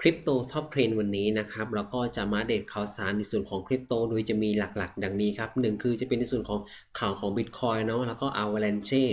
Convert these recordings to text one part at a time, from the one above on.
คริปโตท็อปเทรนวันนี้นะครับแล้วก็จะมาเดตข่าวสารในส่วนของคริปโตโดยจะมีหลักๆ ดังนี้ครับหนึ่งคือจะเป็นในส่วนของข่าวของ Bitcoin เนาะแล้วก็ Avalanche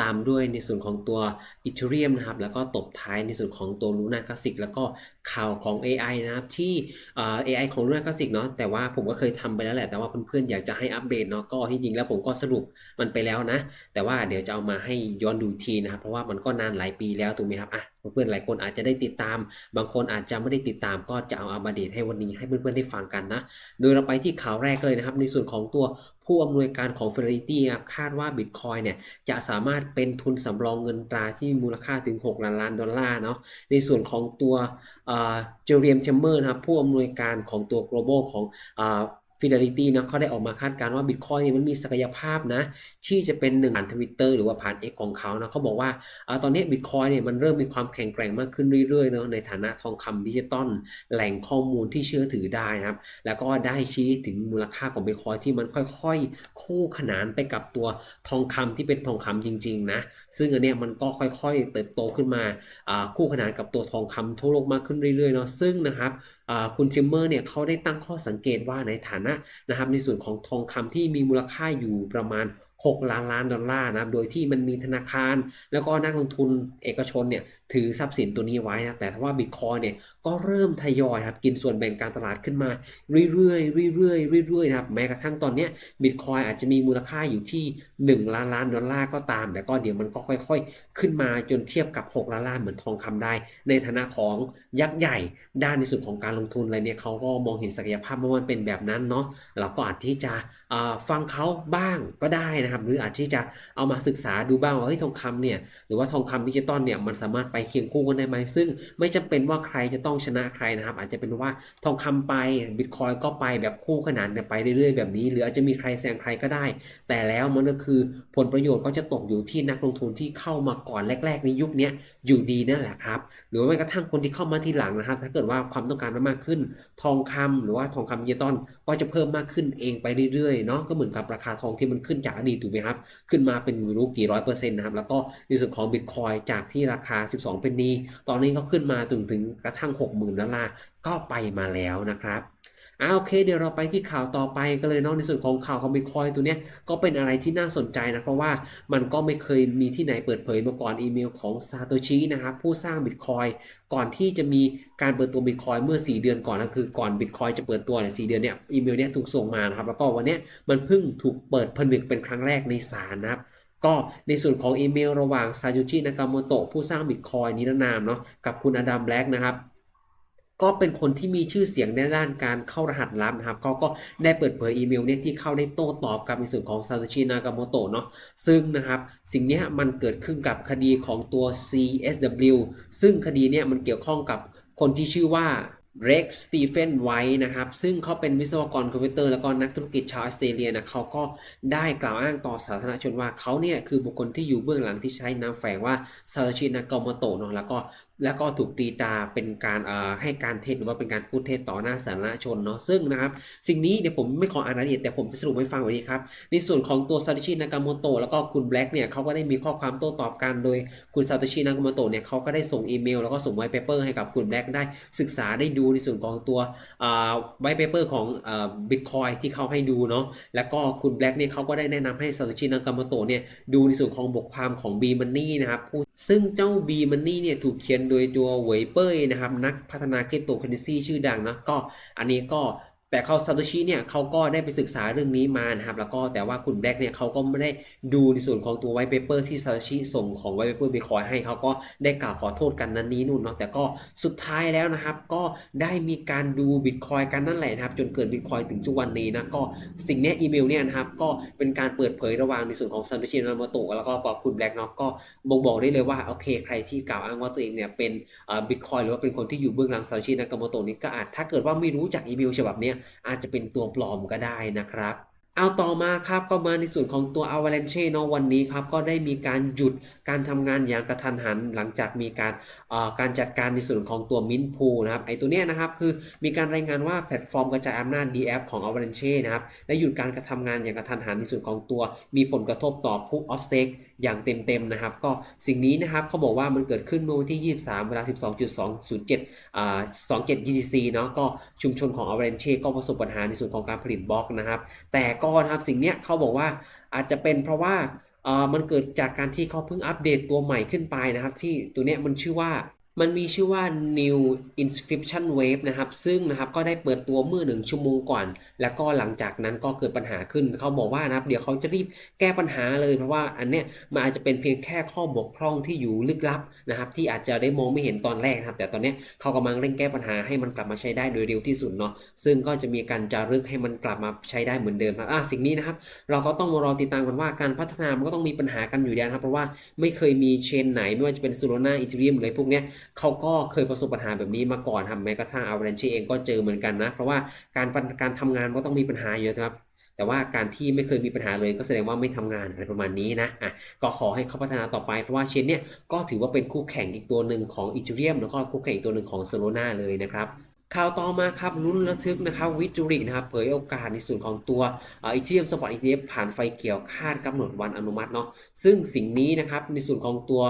ตามด้วยในส่วนของตัว Ethereum นะครับ แล้วก็ตบท้ายในส่วนของตัว Luna Classic แล้วก็ข่าวของ AI นะครับ ที่เอ่อ AI ของ Luna Classic เนาะแต่ว่าผมก็เคยทำไปแล้วแหละ แต่ว่าเพื่อนๆอยากจะให้อัปเดตเนาะก็ที่จริงแล้วผมก็สรุปมันไปแล้วนะ แต่ว่าเดี๋ยวจะเอามาให้ย้อนดูทีนะครับ เพราะว่ามันก็นานหลายปีแล้วถูกไหมครับอะเพื่อนๆหลายคนอาจจะได้ติดตาม บางคนอาจจะไม่ได้ติดตาม ก็จะเอาอัปเดตให้วันนี้ให้เพื่อนๆได้ฟังกันนะ โดยเราไปที่ข่าวแรกเลยนะครับ ในส่วนของตัวผู้อำนวยการของ Fidelity ครับคาดว่า Bitcoin เนี่ยจะสามารถเป็นทุนสำรองเงินตราที่มีมูลค่าถึง 6 ล้านล้านดอลลาร์เนาะในส่วนของตัวเจอเรียมแชมเบอร์นะครับผู้อำนวยการของตัว global ของ Fidelity นะเขาได้ออกมาคาดการณ์ว่า Bitcoin เนี่ยมันมีศักยภาพนะ ที่จะเป็นหนึ่งผ่านทวิตเตอร์หรือว่าผ่าน X ของเขานะเขาบอกว่าอาตอนนี้ Bitcoin เนี่ยมันเริ่มมีความแข็งแกร่งมากขึ้นเรื่อยๆเนาะในฐานะทองคำดิจิตอลแหล่งข้อมูลที่เชื่อถือได้นะครับ แล้วก็ได้ชี้ถึงมูลค่าของ Bitcoin ที่มันค่อยๆ คู่ขนานไปกับตัวทองคำที่เป็นทองคำจริงๆนะซึ่งอันเนี้ยมันก็ค่อยๆ เติบโตขึ้นมาคู่ขนานกับตัวทองคำทั่วโลกมากขึ้นเรื่อยๆเนาะซึ่งนะครับคุณทิมเมอร์เนี่ยเขาได้ตั้งข้อสังเกตว่าในฐานะนะครับในส่วนของทองคำที่มีมูลค่าอยู่ประมาณ 6 ล้านล้านดอลลาร์นะครับโดยที่มันมีธนาคาร แล้วก็นักลงทุนเอกชนเนี่ย ถือทรัพย์สินตัวนี้ไว้นะแต่ถ้าว่าบิตคอยเนี่ยก็เริ่มทยอยครับกินส่วนแบ่งการตลาดขึ้นมาเรื่อยๆเรื่อยๆเรื่อยๆนะครับแม้กระทั่งตอนนี้บิตคอยอาจจะมีมูลค่าอยู่ที่ 1 ล้านล้านดอลลาร์ก็ตาม แต่ก็เดี๋ยวมันก็ค่อยๆ ขึ้นมาจนเทียบกับ 6 ล้านล้านเหมือนทองคำได้ ในฐานะของยักษ์ใหญ่ด้านในส่วนของการลงทุนอะไรเนี่ยเขาก็มองเห็นศักยภาพว่ามันเป็นแบบนั้นเนาะเราก็อาจที่จะฟังเขาบ้างก็ได้นะครับ หรืออาจที่จะเอามาศึกษาดูบ้างว่าเฮ้ยทองคำเนี่ยหรือว่าทองคำดิจิตอลเนี่ยมันสามารถไปเคียงคู่กันได้ไหมซึ่งไม่จำเป็นว่าใครจะต้องชนะใครนะครับ อาจจะเป็นว่าทองคำไปบิตคอยก็ไปแบบคู่ขนานกันไปเรื่อยๆแบบนี้ หรืออาจจะมีใครแซงใครก็ได้ แต่แล้วมันก็คือผลประโยชน์ก็จะตกอยู่ที่นักลงทุนที่เข้ามาก่อนแรก ๆ ในยุคนี้อยู่ดีนั่นแหละครับ หรือว่าแม้กระทั่งคนที่เข้ามาทีหลังนะครับ ถ้าเกิดว่าความต้องการมันมากขึ้น ทองคำหรือว่าทองคำดิจิตอลก็จะเพิ่มมากขึ้นเองไปเรื่อยๆเนาะก็เหมือนกับราคาทองที่มันขึ้นจากอดีตถูกไหมครับขึ้นมาเป็นรู้กี่ร้อยเปอร์เซ็นต์นะครับแล้วก็ในส่วนของบิตคอยจากที่ราคา 12เป็นนีตอนนี้ก็ขึ้นมาถึงถึงกระทั่ง 60,000ดอลลาร์ก็ไปมาแล้วนะครับอ่าโอเค เดี๋ยวเราไปที่ข่าวต่อไปกันเลยเนาะในส่วนของข่าวของบิตคอยตัวเนี้ยก็เป็นอะไรที่น่าสนใจนะเพราะว่ามันก็ไม่เคยมีที่ไหนเปิดเผยมาก่อนอีเมลของซาโตชินะครับผู้สร้างบิตคอยก่อนที่จะมีการเปิดตัวบิตคอยเมื่อ 4 เดือนก่อนนะคือก่อนบิตคอยจะเปิดตัวเนี่ยสเดือนเนี่ยอีเมลเนี้ยถูกส่งมานะครับแล้วก็วันเนี้ยมันเพิ่งถูกเปิดผนึกเป็นครั้งแรกในศาลนะครับ ก็ในส่วนของอีเมลระหว่างซา o ุชินากาโมโตะผู้สร้างบิตคอยนิรนามเนาะกับคุณอดัมแบล็กนะครับก็เป็นคนที่มีชื่อเสียงในด้านการเข้ารหัสลับนะครับเขาก็ได้เปิดเผยอีเมลเนี่ยที่เข้าได้โต้ตอบกับในส่วนของซา o ุชินากาโมโตะเนาะซึ่งนะครับสิ่งนี้มันเกิดขึ้นกับคดีของตัว CSW ซึ่งคดีเนี่ยมันเกี่ยวข้องกับคนที่ชื่อว่า เร็กสตีเฟนไว้นะครับ ซึ่งเขาเป็นวิศวกรคอมพิวเตอร์แล้วก็นักธุรกิจชาวออสเตรเลียนะเขาก็ได้กล่าวอ้างต่อสาธารณชนว่าเขาเนี่ยคือบุคคลที่อยู่เบื้องหลังที่ใช้นามแฝงว่าซาโตชินากาโมโตะเนาะแล้วก็ แล้วก็ถูกตีตาเป็นการให้การเท็จหรือว่าเป็นการพูดเท็จต่อหน้าสาธารณชนเนาะซึ่งนะครับ สิ่งนี้เดี๋ยวผมไม่ขออ่านรายละเอียดแต่ผมจะสรุปให้ฟังวันนี้ครับ ในส่วนของตัวซาโตชินากาโมโตะแล้วก็คุณแบล็กเนี่ยเขาก็ได้มีข้อความโต้ตอบกันโดยคุณซาโตชินากาโมโตะเนี่ยเขาก็ได้ส่งอีเมล แล้วก็ส่งไวท์เปเปอร์ให้กับคุณแบล็กได้ศึกษาได้ดูในส่วนของตัวไวท์เปเปอร์ของบิตคอยที่เขาให้ดูเนาะแล้วก็คุณแบล็กเนี่ยเขาก็ได้แนะนำให้ซาโตชินากาโมโตะเนี่ยดูในส่วนของบทความของ B Money นะครับผู้ซึ่งเจ้า B Money เนี่ยถูกเขียนโดยตัวเวยเป้ยนะครับ นักพัฒนาคริปโตเคอเรนซีชื่อดังนะก็อันนี้ก็ แต่เขาซาโตชิเนี่ยเขาก็ได้ไปศึกษาเรื่องนี้มานะครับ แล้วก็แต่ว่าคุณแบล็กเนี่ยเขาก็ไม่ได้ดูในส่วนของตัวไวท์เปเปอร์ที่ซาโตชิส่งของไวท์เปเปอร์บิคอยให้เขาก็ได้กล่าวขอโทษกันนั้นนี้นู่นเนาะแต่ก็สุดท้ายแล้วนะครับ ก็ได้มีการดูบิตคอยกันนั่นแหละนะครับ จนเกิดบิตคอยถึงจุวันนี้นะก็สิ่งนี้อีเมลเนี่ยนะครับก็เป็นการเปิดเผยระหว่างในส่วนของซาโตชินาโมโตะแล้วก็คุณแบล็กเนาะก็บ่งบอกได้เลยว่าโอเค ใครที่กล่าวอ้างว่าตัวเองเนี่ยเป็นบิตคอยหรือว่าเป็นคนที่อยู่เบื้องหลังซาโตชินากามโตะนี่ก็อาจถ้าเกิดว่าไม่รู้จักอีเมลฉบับนี้อาจจะเป็นตัวปลอมก็ได้นะครับ เอาต่อมาครับก็มาในส่วนของตัว Avalanche เนาะวันนี้ครับก็ได้มีการหยุดการทำงานอย่างกระทันหัน หลังจากมีการการจัดการในส่วนของตัว Mint Pool นะครับไอตัวเนี้ยนะครับคือมีการรายงานว่าแพลตฟอร์มกระจายอำนาจ DApp ของ Avalanche นะครับได้หยุดการกระทำงานอย่างกระทันหันในส่วนของตัวมีผลกระทบต่อ Proof of Stake อย่างเต็มๆนะครับก็สิ่งนี้นะครับเขาบอกว่ามันเกิดขึ้นเมื่อวันที่ 23 เวลา 12.207อ่า27 UTC เนาะก็ชุมชนของ Avalanche ก็ประสบปัญหาในส่วนของการผลิตบล็อกนะครับแต่ก็นะครับสิ่งเนี้ยเขาบอกว่าอาจจะเป็นเพราะว่าเออมันเกิดจากการที่เขาเพิ่งอัปเดตตัวใหม่ขึ้นไปนะครับ ที่ตัวเนี้ยมันชื่อว่า มันมีชื่อว่า new inscription wave นะครับ ซึ่งนะครับก็ได้เปิดตัวเมื่อหนึ่งชั่วโมงก่อน แล้วก็หลังจากนั้นก็เกิดปัญหาขึ้น เขาบอกว่านะครับ เดี๋ยวเขาจะรีบแก้ปัญหาเลยเพราะว่าอันเนี้ยมันอาจจะเป็นเพียงแค่ข้อบกพร่องที่อยู่ลึกลับนะครับ ที่อาจจะได้มองไม่เห็นตอนแรกนะครับ แต่ตอนเนี้ยเขากำลังเร่งแก้ปัญหาให้มันกลับมาใช้ได้โดยเร็วที่สุดเนาะ ซึ่งก็จะมีการจารึกให้มันกลับมาใช้ได้เหมือนเดิมครับ อะสิ่งนี้นะครับ เราก็ต้องรอติดตามกันว่าการพัฒนามันก็ต้องมีปัญหากันอยู่แล้วครับ เพราะว่าไม่เคยมีเชนไหนไม่ว่าจะเป็นซูโรนาอีเทเรียมเลยพวกเนี้ยเขาก็เคยประสบปัญหาแบบนี้มาก่อนครับแม้กระทั่งอ v ว l a n c h e เองก็เจอเหมือนกันนะ เพราะว่าการการทำงานก็ต้องมีปัญหาอยู่นะครับแต่ว่าการที่ไม่เคยมีปัญหาเลยก็แสดงว่าไม่ทำงานอะไรประมาณนี้นะอะก็ขอให้เขาพัฒนาต่อไป เพราะว่าเชนเนี่ยก็ถือว่าเป็นคู่แข่งอีกตัวหนึ่งของอีเทเรียมแล้วก็คู่แข่งอีกตัวหนึ่งของโซโลนาเลยนะครับข่าวต่อมาครับลุ้นระทึกนะครับวิจูริกนะครับเผยโอกาสในส่วนของตัวอีเทียมสปอร์ตอีเทียผ่านไฟเขียวคาดกำหนดวันอนุมัติเนาะซึ่งสิ่งนี้นะครับในส่วนของตัว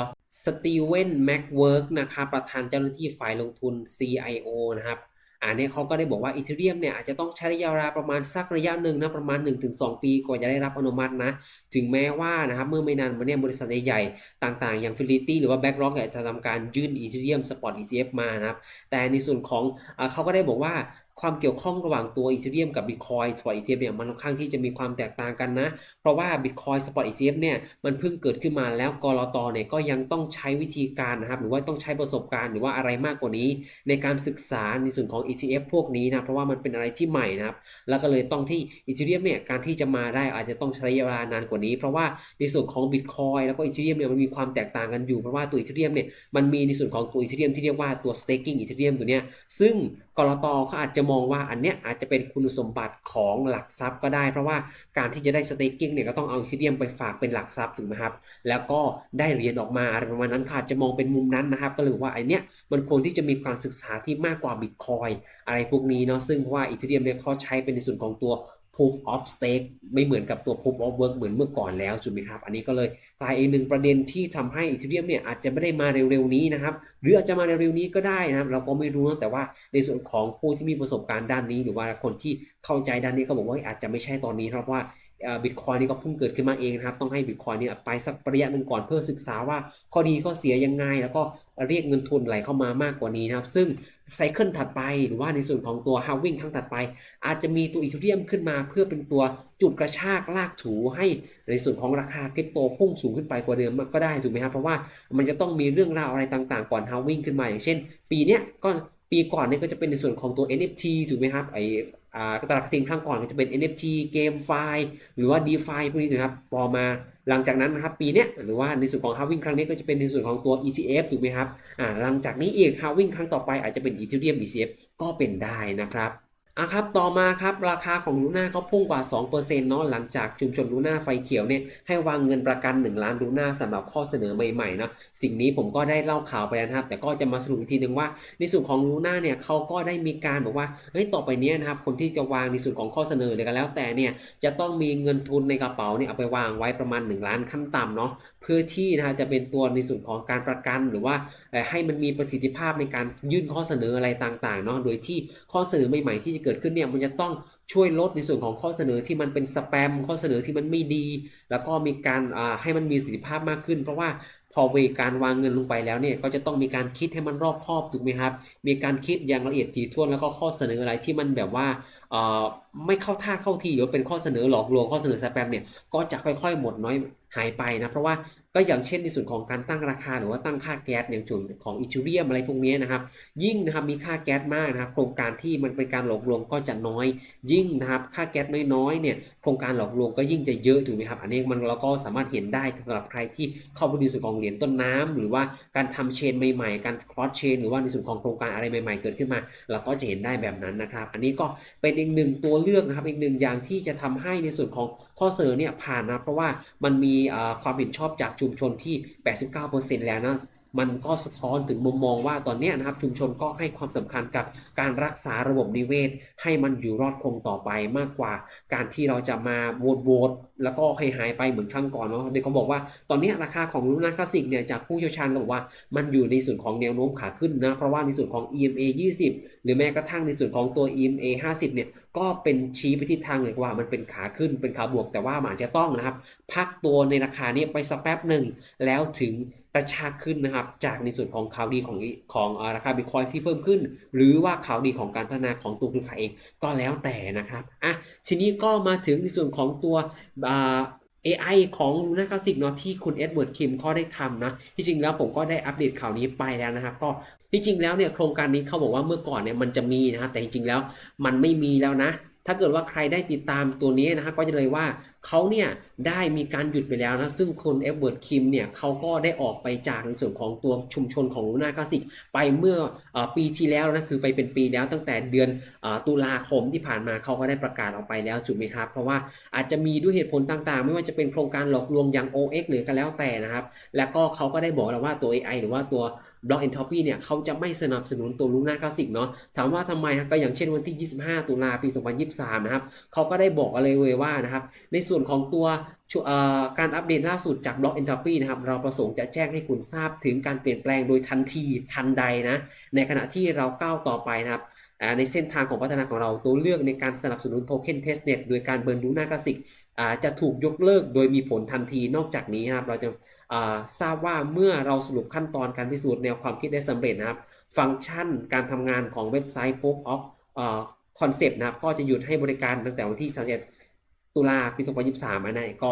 สตีเวนแม็กเวิร์กนะครับประธานเจ้าหน้าที่ฝ่ายลงทุน CIO นะครับอันนี้เขาก็ได้บอกว่าอีเทเรียมเนี่ยอาจจะต้องใช้ระยะเวลาประมาณสักระยะหนึ่งนะประมาณ 1-2 ปีกว่าจะได้รับอนุมัตินะ ถึงแม้ว่านะครับเมื่อไม่นานมาเนี่ยบริษัทใหญ่ๆต่างๆ อย่าง Fidelity หรือว่า BlackRock เนี่ยจะทำการยื่น Ethereum Spot ETF มานะครับแต่ในส่วนของอเขาก็ได้บอกว่า ความเกี่ยวข้องระหว่างตัว Ethereum กับ Bitcoin Spot ETF เนี่ยมันค่อนข้างที่จะมีความแตกต่างกันนะ เพราะว่า Bitcoin Spot ETF เลียมเนี่ยมันเพิ่งเกิดขึ้นมาแล้วกรอตเนี่ยก็ยังต้องใช้วิธีการนะครับหรือว่าต้องใช้ประสบการณ์หรือว่าอะไรมากกว่านี้ ในการศึกษาในส่วนของ ETF พวกนี้นะเพราะว่ามันเป็นอะไรที่ใหม่นะครับแล้วก็เลยต้องที่ Ethereum เนี่ยการที่จะมาได้อาจจะต้องใช้ระยะเวลานานกว่านี้ เพราะว่าในส่วนของ Bitcoin แล้วก็ Ethereum เนี่ยมันมีความแตกต่างกันอยู่เพราะว่าตัว Ethereum เนี่ยมันมีในส่วนของตัว Ethereum ที่เรียกว่าตัว staking Ethereum ตัวเนี้ยซึ่งกรตเขาอาจจะมองว่าอันเนี้ยอาจจะเป็นคุณสมบัติของหลักทรัพย์ก็ได้ เพราะว่าการที่จะได้สเต็กกิ้งเนี่ยก็ต้องเอา Ethereum ไปฝากเป็นหลักทรัพย์ถูกไหมครับ แล้วก็ได้เหรียญออกมาอะไรประมาณนั้นค่ะจะมองเป็นมุมนั้นนะครับ ก็เลยว่าอันเนี้ยมันควรที่จะมีการศึกษาที่มากกว่าบิตคอยอะไรพวกนี้เนาะซึ่งเพราะว่าอีเทเรียมเนี่ยเขาใช้เป็นในส่วนของตัว proof of stake ไม่เหมือนกับตัว proof of work เหมือนเมื่อก่อนแล้วถูกไหมครับ อันนี้ก็เลยกลายเป็นหนึ่งประเด็นที่ทำให้ Ethereum เนี่ยอาจจะไม่ได้มาเร็วๆนี้นะครับ หรืออาจจะมาเร็วๆนี้ก็ได้นะครับ เราก็ไม่รู้นะแต่ว่าในส่วนของผู้ที่มีประสบการณ์ด้านนี้ หรือว่าคนที่เข้าใจด้านนี้ก็บอกว่าอาจจะไม่ใช่ตอนนี้ เพราะว่า บิตคอยนี่ก็เพิ่งเกิดขึ้นมาเองนะครับ ต้องให้บิตคอยนี่ไปสักระยะหนึ่งก่อนเพื่อศึกษาว่าข้อดีข้อเสียยังไง แล้วก็เรียกเงินทุนไหลเข้ามามากกว่านี้นะครับ ซึ่งไซเคิลถัดไปหรือว่าในส่วนของตัวฮาวิ่งครั้งถัดไป อาจจะมีตัวอีเทเรียมขึ้นมา เพื่อเป็นตัวจุดกระชากลากถูให้ในส่วนของราคาคริปโตพุ่งสูงขึ้นไปกว่าเดิมก็ได้ถูกไหมครับเพราะว่ามันจะต้องมีเรื่องราวอะไรต่างๆ ก่อนฮาวิ่งขึ้นมาอย่างเช่น ปีเนี้ยก็ปีก่อนเนี่ยก็จะเป็นในส่วนของตัว NFT ถูกไหมครับไอ ตลาดทีมครั้งก่อนก็จะเป็น NFT เกมไฟล์หรือว่า DeFi พวกนี้นะครับพอมาหลังจากนั้นนะครับปีเนี้ยหรือว่าในส่วนของ halving ครั้งนี้ก็จะเป็นในส่วนของตัว ETF ถูกไหมครับหลังจากนี้อีก halving ครั้งต่อไปอาจจะเป็น Ethereum ETF ก็เป็นได้นะครับ อะครับ ต่อมาครับราคาของลูน่าเขาพุ่งกว่า 2%เนาะหลังจากชุมชนลูน่าไฟเขียวเนี่ยให้วางเงินประกัน 1 ล้านลูน่าสำหรับข้อเสนอใหม่ๆเนาะสิ่งนี้ผมก็ได้เล่าข่าวไปแล้วนะครับ แต่ก็จะมาสรุปอีกทีหนึ่งว่า ในส่วนของลูน่าเนี่ยเขาก็ได้มีการบอกว่าเฮ้ยต่อไปนี้นะครับคนที่จะวางในส่วนของข้อเสนอเลยกันแล้ว แต่เนี่ยจะต้องมีเงินทุนในกระเป๋าเนี่ยเอาไปวางไว้ประมาณ 1 ล้านขั้นต่ำเนาะเพื่อที่นะฮะจะเป็นตัวในส่วนของการประกันหรือว่าให้มันมีประสิทธิภาพในการยื่นข้อเสนออะไรต่างๆเนาะโดยที่ข้อเสนอใหม่ๆที่เกิดขึ้นเนี่ยมันจะต้องช่วยลดในส่วนของข้อเสนอที่มันเป็นสแปมข้อเสนอที่มันไม่ดี แล้วก็มีการให้มันมีประสิทธิภาพมากขึ้น เพราะว่าพอเวการวางเงินลงไปแล้วเนี่ยก็จะต้องมีการคิดให้มันรอบคอบถูกไหมครับ มีการคิดอย่างละเอียดถี่ถ้วนแล้วก็ข้อเสนออะไรที่มันแบบว่าไม่เข้าท่าเข้าทีหรือเป็นข้อเสนอหลอกลวงข้อเสนอสแปมเนี่ยก็จะค่อยๆ หมดน้อยหายไปนะเพราะว่า ก็อย่างเช่นในส่วนของการตั้งราคาหรือว่าตั้งค่าแก๊สอย่างส่วนของอีเทเรียมอะไรพวกนี้นะครับ ยิ่งนะครับมีค่าแก๊สมากนะครับ โครงการที่มันเป็นการหลอกลวงก็จะน้อย ยิ่งนะครับค่าแก๊สน้อยๆเนี่ยโครงการหลอกลวงก็ยิ่งจะเยอะถูกไหมครับ อันนี้มันเราก็สามารถเห็นได้สำหรับใครที่เข้าไปดูส่วนของเหรียญต้นน้ำหรือว่าการทำเชนใหม่ๆ การ cross chain หรือว่าในส่วนของโครงการอะไรใหม่ๆ เกิดขึ้นมา เราก็จะเห็นได้แบบนั้นนะครับ อันนี้ก็เป็นอีกหนึ่งตัวเลือกนะครับอีกหนึ่งอย่างที่จะทำให้ในส่วนของข้อเสนอเนี่ยผ่านนะเพราะว่ามันมีความเห็นชอบจากชุมชนที่ 89%แล้วนะมันก็สะท้อนถึงมุมมองว่าตอนนี้นะครับชุมชนก็ให้ความสำคัญกับการรักษาระบบนิเวศ ให้มันอยู่รอดคงต่อไปมากกว่า การที่เราจะมาโหวตโหวต แล้วก็ให้หายไปเหมือนครั้งก่อนเนาะเด็กเขาบอกว่าตอนนี้ราคาของลูน่าคลาสสิกเนี่ยจากผู้เชี่ยวชาญก็บอกว่ามันอยู่ในส่วนของแนวโน้มขาขึ้นนะเพราะว่าในส่วนของ EMA 20 หรือแม้กระทั่งในส่วนของตัว EMA 50 เนี่ยก็เป็นชี้ไปทิศทางเลยว่ามันเป็นขาขึ้นเป็นขาบวกแต่ว่ามันจะต้องนะครับ พักตัวในราคานี้ไปสักแป๊บหนึ่งแล้วถึงกระชากขึ้นนะครับ จากในส่วนของข่าวดีของของอราคาบิตคอยที่เพิ่มขึ้น หรือว่าข่าวดีของการพัฒนาของตัวครือข่ายเองก็แล้วแต่นะครับอะทีนี้ก็มาถึงในส่วนของตัวเอไอของลูน่าคลาสสิกเนาะที่คุณเอ็ดเวิร์ดคิมก็ได้ทำนะที่จริงแล้วผมก็ได้อัปเดตข่าวนี้ไปแล้วนะครับ ก็ที่จริงแล้วเนี่ยโครงการนี้เขาบอกว่าเมื่อก่อนเนี่ยมันจะมีนะครับแต่จริงๆแล้วมันไม่มีแล้วนะ ถ้าเกิดว่าใครได้ติดตามตัวนี้นะครับก็จะเลยว่า เขาเนี่ยได้มีการหยุดไปแล้วนะซึ่งคนเอ็ดเวิร์ดคิมเนี่ยเขาก็ได้ออกไปจากในส่วนของตัวชุมชนของลูน่าคลาสสิกไปเมื่ออปีที่แล้วนะคือไปเป็นปีแล้วตั้งแต่เดือนอตุลาคมที่ผ่านมาเขาก็ได้ประกาศออกไปแล้วถูกไหมครับ เพราะว่าอาจจะมีด้วยเหตุผลต่างๆ ไม่ว่าจะเป็นโครงการหลอกลวงอย่าง OX หรือก็แล้วแต่นะครับ แล้วก็เขาก็ได้บอกแล้วว่าตัว AI หรือว่าตัว Block Entropy เนี่ยเขาจะไม่สนับสนุนตัวลูน่าคลาสสิกเนาะถามว่าทำไมครับก็อย่างเช่นวันที่ 25 ตุลาปี 2023 นะครับเขาก็ได้บอกอะไรเลยว่านะครับในส่วน่วนของตัวการอัปเดตล่าสุดจาก Block Entropy นะครับ เราประสงค์จะแจ้งให้คุณทราบถึงการเปลี่ยนแปลงโดยทันทีทันใดนะ ในขณะที่เราก้าวต่อไปนะครับในเส้นทางของพัฒนาของเราตัวเลือกในการสนับสนุนโทเค็นเทสเน็ตโดยการเบิร์นลูน่าคลาสิกจะถูกยกเลิกโดยมีผลทันทีนอกจากนี้นะครับ เราจะทราบว่าเมื่อเราสรุปขั้นตอนการพิสูจน์แนวความคิดได้สำเร็จนะครับ ฟังก์ชันการทำงานของเว็บไซต์ Proof of อ่า Concept นะครับ ก็จะหยุดให้บริการตั้งแต่วันที่31 ตุลาปี 2023 อันนั้นก็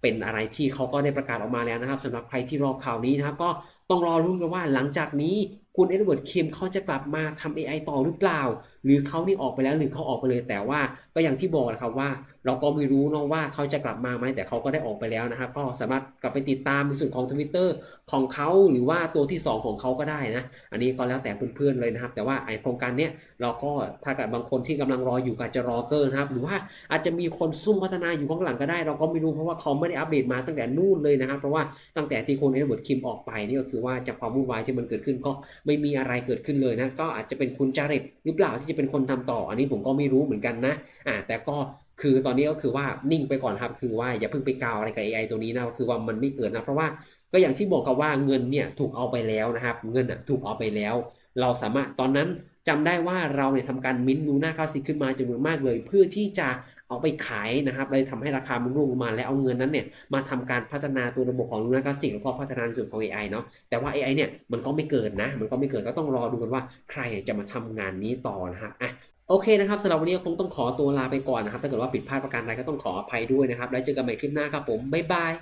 เป็นอะไรที่เขาก็ได้ประกาศออกมาแล้วนะครับสำหรับใครที่รอข่าวนี้นะครับ ก็ต้องรอรุ้นกันว่าหลังจากนี้คุณเอ็ดเวิร์ดคิมเขาจะกลับมาทำ AI ต่อหรือเปล่า หรือเขานี่ออกไปแล้วหรือเขาออกไปเลย แต่ว่าก็อย่างที่บอกแหละครับว่า เราก็ไม่รู้เนาะว่าเขาจะกลับมาไหมแต่เขาก็ได้ออกไปแล้วนะครับ ก็สามารถกลับไปติดตามในส่วนของ Twitter ของเขาหรือว่าตัวที่ 2 ของเขาก็ได้นะ อันนี้ก็แล้วแต่เพื่อนๆเลยนะครับ แต่ว่าไอโครงการเนี้ยเราก็ถ้าเกิดบางคนที่กำลังรออยู่ก็จะรอเกินนะครับ หรือว่าอาจจะมีคนซุ่มพัฒนาอยู่ข้างหลังก็ได้ เราก็ไม่รู้เพราะว่าเขาไม่ได้อัปเดตมาตั้งแต่นู่นเลยนะครับ เพราะว่าตั้งแต่ที่คุณเอ็ดเวิร์ดคิมออกไปนี่ก็คือว่าจากความวุ่นวายที่มันเกิดขึ้นก็ไม่มีอะไรเกิดขึ้นเลยนะก็อาจจะเป็นคุณจาริตหรือเปล่าที่จะเป็นคนทำต่อ อันนี้ผมก็ไม่รู้เหมือนกันนะอ่าแต่ก็คือตอนนี้ก็คือว่านิ่งไปก่อนครับ คือว่าอย่าเพิ่งไปกาวอะไรกับ AI ตัวนี้นะคือว่ามันไม่เกิดนะ เพราะว่าก็อย่างที่บอกกับว่าเงินเนี่ยถูกเอาไปแล้วนะครับ เงินอะถูกเอาไปแล้ว เราสามารถตอนนั้น จำได้ว่าเราเนี่ยทำการมิ้นท์ลูน่าคลาสสิกขึ้นมาจำนวนมากเลย เพื่อที่จะเอาไปขายนะครับเลยทำให้ราคามันร่วงลงมาแล้วเอาเงินนั้นเนี่ยมาทำการพัฒนาตัวระบบของลูน่าคลาสสิกแล้วก็พัฒนาในส่วนของ AI เนาะแต่ว่า AI เนี่ยมันก็ไม่เกิดนะ มันก็ไม่เกิดก็ต้องรอดูกันว่าใครจะมาทำงานนี้ต่อนะครับอะโอเคนะครับสำหรับวันนี้คงต้องขอตัวลาไปก่อนนะครับ ถ้าเกิดว่าผิดพลาดประการใดก็ต้องขออภัยด้วยนะครับ แล้วเจอกันใหม่คลิปหน้าครับผม บ๊ายบาย